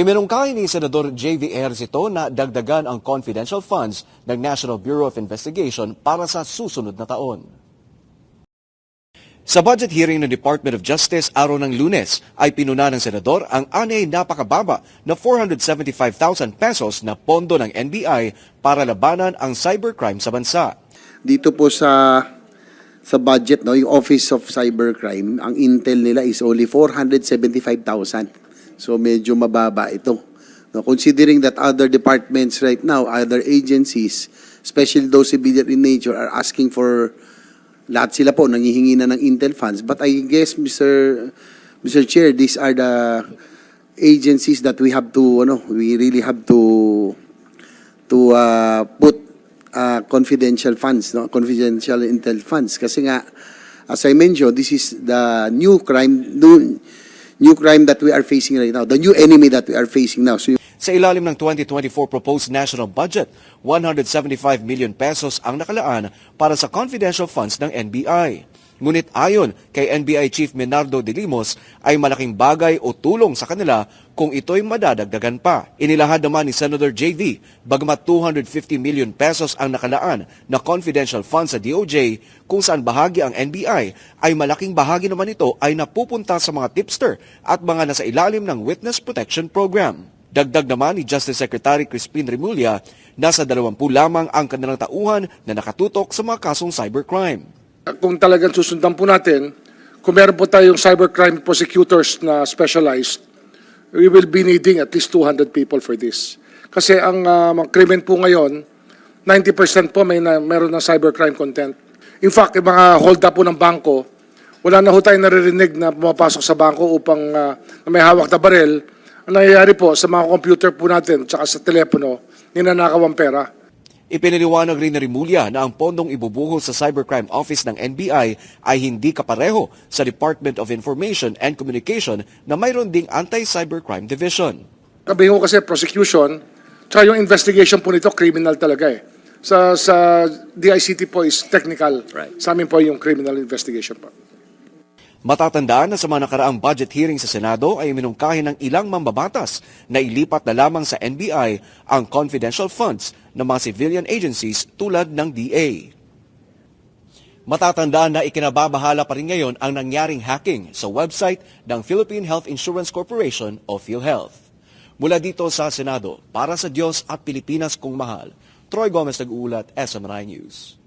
Iminungkahi ni Senador J.V. Ejercito na dagdagan ang confidential funds ng National Bureau of Investigation para sa susunod na taon. Sa budget hearing ng Department of Justice araw ng lunes ay pinuna ng Senador ang anay napakababa na 475,000 pesos na pondo ng NBI para labanan ang cybercrime sa bansa. dito po sa sa budget no yung Office of Cybercrime ang intel nila is only 475,000 so medyo mababa ito no considering that other departments right now other agencies especially those civilian in nature are asking for lahat sila po nangihingi na ng intel funds but I guess Mr. Mr. Chair these are the agencies that we have to ano we really have to to uh, put uh, confidential funds, no? confidential intel funds. Kasi nga, as I mentioned, this is the new crime, new, new crime that we are facing right now, the new enemy that we are facing now. So, Sa ilalim ng 2024 proposed national budget, 175 million pesos ang nakalaan para sa confidential funds ng NBI. Ngunit ayon kay NBI Chief Menardo de Limos ay malaking bagay o tulong sa kanila kung ito'y madadagdagan pa. Inilahad naman ni Senator JV, bagamat 250 million pesos ang nakalaan na confidential funds sa DOJ kung saan bahagi ang NBI ay malaking bahagi naman ito ay napupunta sa mga tipster at mga nasa ilalim ng Witness Protection Program. Dagdag naman ni Justice Secretary Crispin Remulla, nasa 20 lamang ang kanilang tauhan na nakatutok sa mga kasong cybercrime. kung talagang susundan po natin, kung meron po tayong cybercrime prosecutors na specialized, we will be needing at least 200 people for this. Kasi ang uh, mga krimen po ngayon, 90% po may na, meron ng cybercrime content. In fact, yung mga hold up po ng bangko, wala na ho tayong naririnig na pumapasok sa bangko upang uh, na may hawak na barel. Ang nangyayari po sa mga computer po natin, tsaka sa telepono, ninanakaw ang pera. Ipiniliwanag rin ni Rimulya na ang pondong ibubuhos sa Cybercrime Office ng NBI ay hindi kapareho sa Department of Information and Communication na mayroon ding Anti-Cybercrime Division. Sabi ko kasi prosecution, tsaka yung investigation po nito criminal talaga eh. Sa sa DICT po is technical. Right. Sa amin po yung criminal investigation po. Matatandaan na sa mga nakaraang budget hearing sa Senado ay minungkahi ng ilang mambabatas na ilipat na lamang sa NBI ang confidential funds ng mga civilian agencies tulad ng DA. Matatandaan na ikinababahala pa rin ngayon ang nangyaring hacking sa website ng Philippine Health Insurance Corporation o PhilHealth. Mula dito sa Senado, para sa Diyos at Pilipinas kung mahal, Troy Gomez nag-uulat, SMNI News.